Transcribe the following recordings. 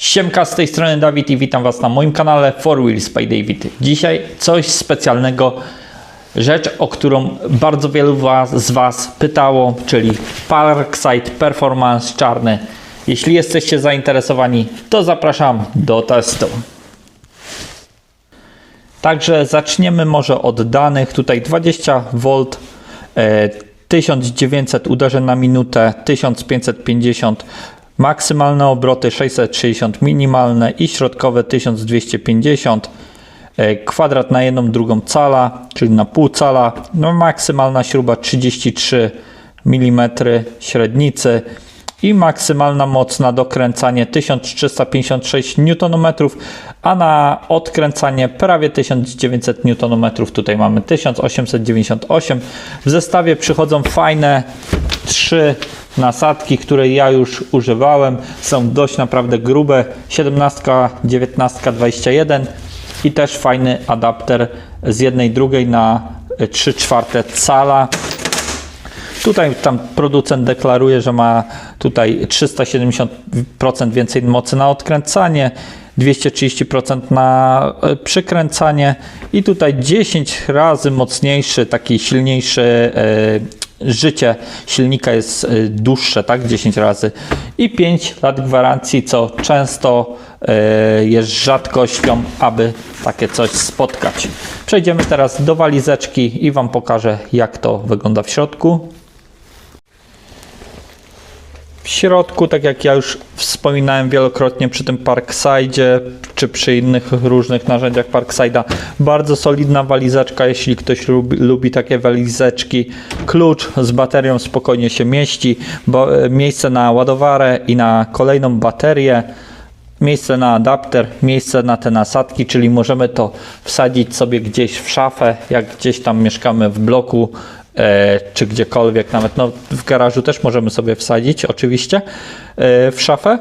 Siemka, z tej strony Dawid i witam Was na moim kanale 4Wheels by David. Dzisiaj coś specjalnego, rzecz, o którą bardzo wielu was, z Was pytało, czyli Parkside Performance czarny. Jeśli jesteście zainteresowani, to zapraszam do testu. Także zaczniemy może od danych. Tutaj 20 V, e, 1900 uderzeń na minutę, 1550 maksymalne obroty, 660 minimalne i środkowe 1250. E, Kwadrat na jedną drugą cala, czyli na pół cala. No, maksymalna śruba 33 mm średnicy i maksymalna moc na dokręcanie 1356 Nm, a na odkręcanie prawie 1900 Nm. Tutaj mamy 1898. W zestawie przychodzą fajne trzy nasadki, które ja już używałem. Są dość naprawdę grube. 17, 19, 21 i też fajny adapter z jednej drugiej na 3 czwarte cala. Tutaj tam producent deklaruje, że ma tutaj 370% więcej mocy na odkręcanie, 230% na e, przykręcanie i tutaj 10 razy mocniejszy, taki silniejszy e, życie silnika jest e, dłuższe, tak? 10 razy i 5 lat gwarancji, co często jest rzadkością, aby takie coś spotkać. Przejdziemy teraz do walizeczki i Wam pokażę, jak to wygląda w środku. W środku, tak jak ja już wspominałem wielokrotnie przy tym Parkside, czy przy innych różnych narzędziach Parkside'a, bardzo solidna walizeczka, jeśli ktoś lubi, lubi takie walizeczki. Klucz z baterią spokojnie się mieści, bo, e, miejsce na ładowarę i na kolejną baterię miejsce na adapter, miejsce na te nasadki, czyli możemy to wsadzić sobie gdzieś w szafę, jak gdzieś tam mieszkamy w bloku, czy gdziekolwiek, nawet no, w garażu też możemy sobie wsadzić, oczywiście, e, w szafę.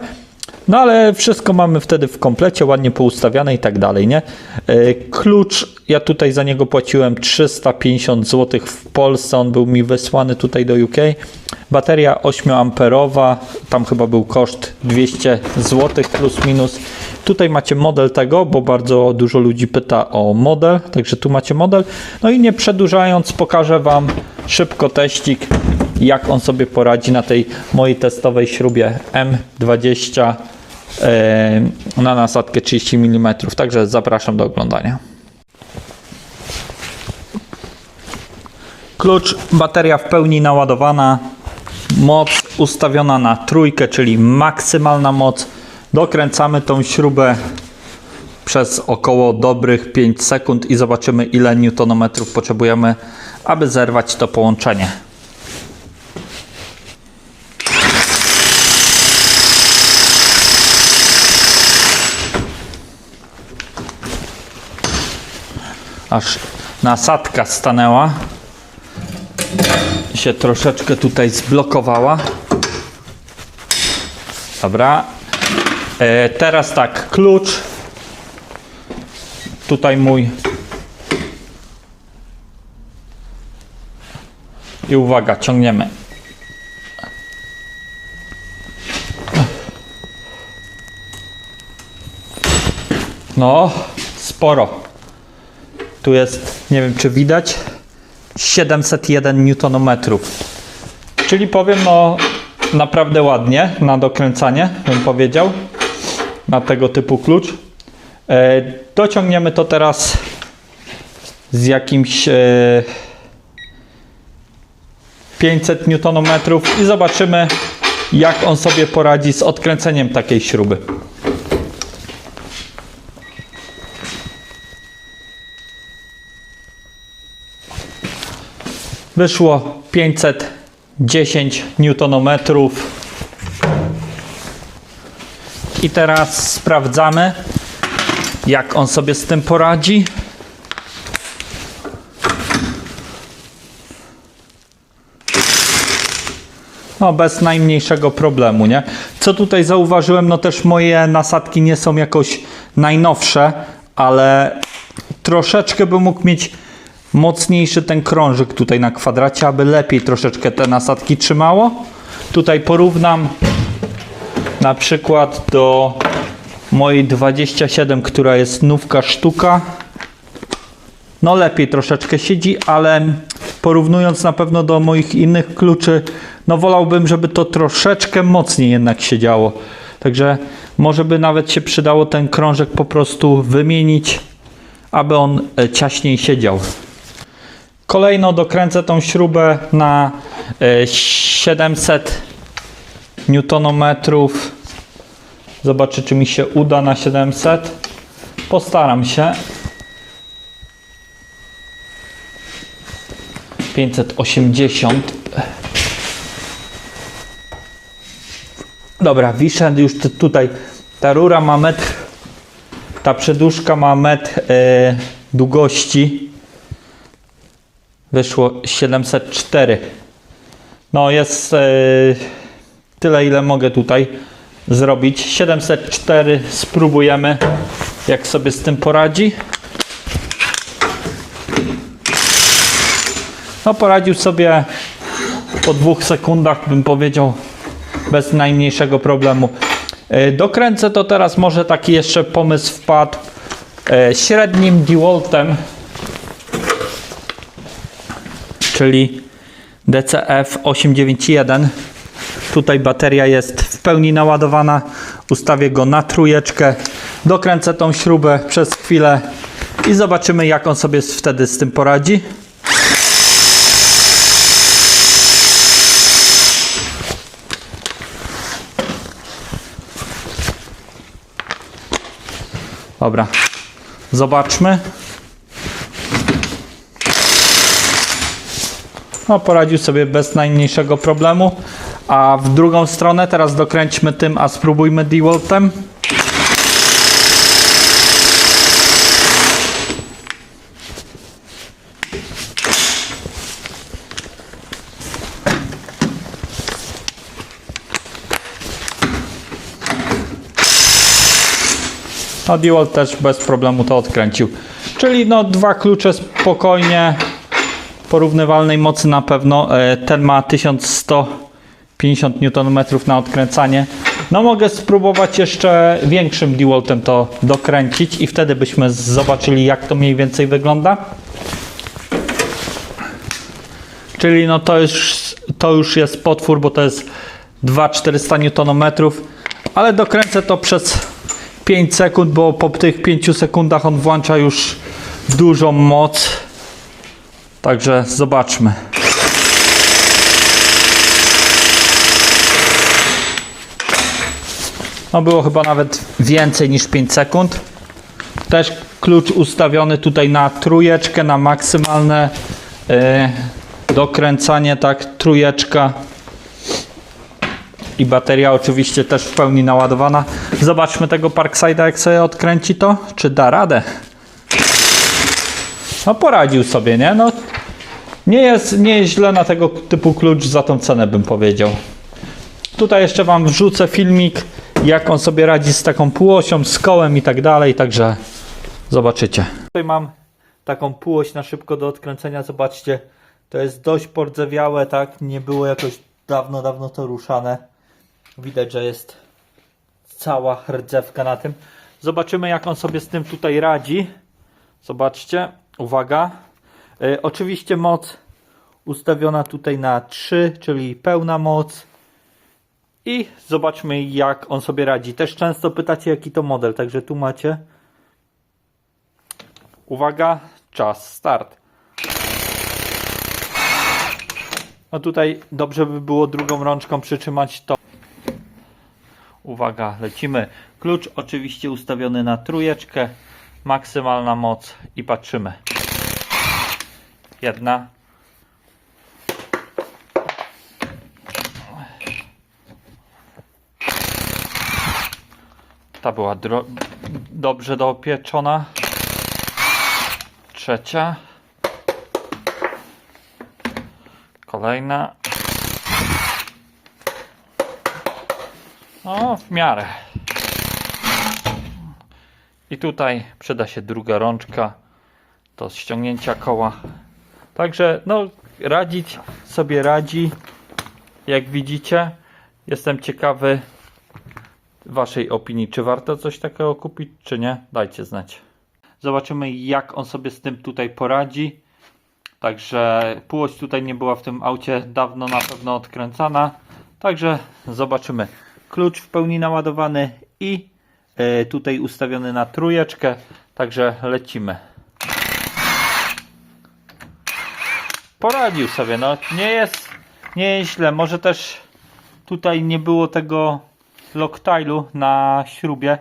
No ale wszystko mamy wtedy w komplecie, ładnie poustawiane i tak dalej, nie? E, Klucz, ja tutaj za niego płaciłem 350 zł w Polsce, on był mi wysłany tutaj do UK. Bateria 8 amperowa, tam chyba był koszt 200 zł plus minus. Tutaj macie model tego, bo bardzo dużo ludzi pyta o model, także tu macie model. No i nie przedłużając, pokażę Wam szybko teścik, jak on sobie poradzi na tej mojej testowej śrubie M20 e, na nasadkę 30 mm. Także zapraszam do oglądania. Klucz, bateria w pełni naładowana, moc ustawiona na trójkę, czyli maksymalna moc. Dokręcamy tą śrubę przez około dobrych 5 sekund i zobaczymy ile newtonometrów potrzebujemy, aby zerwać to połączenie. Aż nasadka stanęła się troszeczkę tutaj zblokowała. Dobra. E, teraz tak, klucz. Tutaj mój. I uwaga, ciągniemy. No, sporo. Tu jest, nie wiem czy widać, 701 Nm. Czyli powiem, no naprawdę ładnie na dokręcanie, bym powiedział, na tego typu klucz. E, dociągniemy to teraz z jakimś e, 500 Nm i zobaczymy, jak on sobie poradzi z odkręceniem takiej śruby. Wyszło 510 Nm. I teraz sprawdzamy, jak on sobie z tym poradzi. No, bez najmniejszego problemu, nie? Co tutaj zauważyłem, no też moje nasadki nie są jakoś najnowsze, ale troszeczkę bym mógł mieć mocniejszy ten krążyk tutaj na kwadracie, aby lepiej troszeczkę te nasadki trzymało. Tutaj porównam na przykład do mojej 27, która jest nówka sztuka. No lepiej troszeczkę siedzi, ale porównując na pewno do moich innych kluczy, no wolałbym, żeby to troszeczkę mocniej jednak siedziało. Także może by nawet się przydało ten krążek po prostu wymienić, aby on e, ciaśniej siedział. Kolejno dokręcę tą śrubę na e, 700 newtonometrów. Zobaczę, czy mi się uda na 700. Postaram się. 580. Dobra, wiszę już tutaj. Ta rura ma metr, ta przedłużka ma metr e, długości. Wyszło 704. No jest e, tyle, ile mogę tutaj zrobić. 704 spróbujemy, jak sobie z tym poradzi. No poradził sobie po dwóch sekundach, bym powiedział, bez najmniejszego problemu. E, Dokręcę to teraz, może taki jeszcze pomysł wpadł e, średnim DeWaltem, czyli DCF 891. Tutaj bateria jest w pełni naładowana. Ustawię go na trójeczkę. Dokręcę tą śrubę przez chwilę i zobaczymy, jak on sobie wtedy z tym poradzi. Dobra, zobaczmy. No, poradził sobie bez najmniejszego problemu. A w drugą stronę teraz dokręćmy tym, a spróbujmy DeWaltem. No DeWalt też bez problemu to odkręcił. Czyli no dwa klucze spokojnie porównywalnej mocy na pewno. E, Ten ma 1150 Nm na odkręcanie. No mogę spróbować jeszcze większym DeWaltem to dokręcić i wtedy byśmy zobaczyli jak to mniej więcej wygląda. Czyli no to już, to już jest potwór, bo to jest 2400 Nm, ale dokręcę to przez 5 sekund, bo po tych 5 sekundach on włącza już dużą moc. Także zobaczmy. No było chyba nawet więcej niż 5 sekund. Też klucz ustawiony tutaj na trójeczkę, na maksymalne e, dokręcanie, tak, trójeczka. I bateria oczywiście też w pełni naładowana. Zobaczmy tego Parkside'a, jak sobie odkręci to, czy da radę. No poradził sobie, nie? No, nie jest, nie jest źle na tego typu klucz za tą cenę, bym powiedział. Tutaj jeszcze Wam wrzucę filmik, jak on sobie radzi z taką półosią, z kołem i tak dalej, także zobaczycie. Tutaj mam taką półoś na szybko do odkręcenia, zobaczcie, to jest dość pordzewiałe, tak, nie było jakoś dawno, dawno to ruszane. Widać, że jest cała rdzewka na tym. Zobaczymy, jak on sobie z tym tutaj radzi. Zobaczcie, uwaga. E, oczywiście moc ustawiona tutaj na 3, czyli pełna moc. I zobaczmy, jak on sobie radzi. Też często pytacie, jaki to model, także tu macie. Uwaga, czas, start. No tutaj dobrze by było drugą rączką przytrzymać to. Uwaga, lecimy. Klucz oczywiście ustawiony na trójeczkę. Maksymalna moc i patrzymy. Jedna. Ta była dobrze dopieczona. Trzecia. Kolejna. O, w miarę. I tutaj przyda się druga rączka do ściągnięcia koła. Także no radzić sobie radzi. Jak widzicie, jestem ciekawy Waszej opinii, czy warto coś takiego kupić, czy nie? Dajcie znać. Zobaczymy, jak on sobie z tym tutaj poradzi. Także półość tutaj nie była w tym aucie dawno na pewno odkręcana. Także zobaczymy. Klucz w pełni naładowany i e, tutaj ustawiony na trójeczkę. Także lecimy. Poradził sobie, no nie jest, nie jest źle. Może też tutaj nie było tego Loctile'u na śrubie.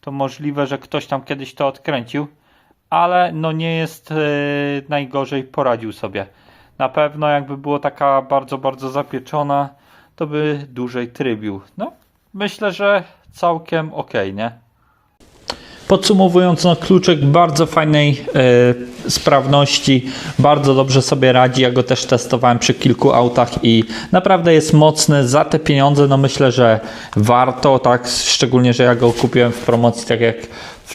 To możliwe, że ktoś tam kiedyś to odkręcił. Ale no nie jest e, najgorzej, poradził sobie. Na pewno jakby było taka bardzo, bardzo zapieczona, to by dłużej trybił. No, myślę, że całkiem ok, nie? Podsumowując, no kluczek bardzo fajnej e, sprawności, bardzo dobrze sobie radzi. Ja go też testowałem przy kilku autach i naprawdę jest mocny za te pieniądze. No myślę, że warto, tak, szczególnie, że ja go kupiłem w promocji, tak jak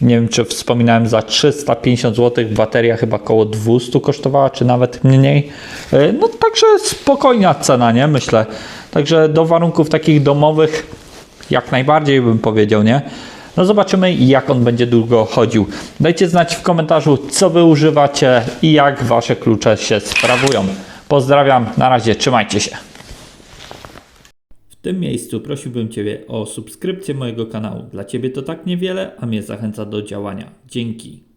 nie wiem, czy wspominałem, za 350 zł. Bateria chyba około 200 kosztowała, czy nawet mniej. E, no także spokojna cena, nie? Myślę. Także do warunków takich domowych jak najbardziej bym powiedział, nie? No zobaczymy, jak on będzie długo chodził. Dajcie znać w komentarzu, co wy używacie i jak wasze klucze się sprawują. Pozdrawiam, na razie, trzymajcie się. W tym miejscu prosiłbym Ciebie o subskrypcję mojego kanału. Dla Ciebie to tak niewiele, a mnie zachęca do działania. Dzięki.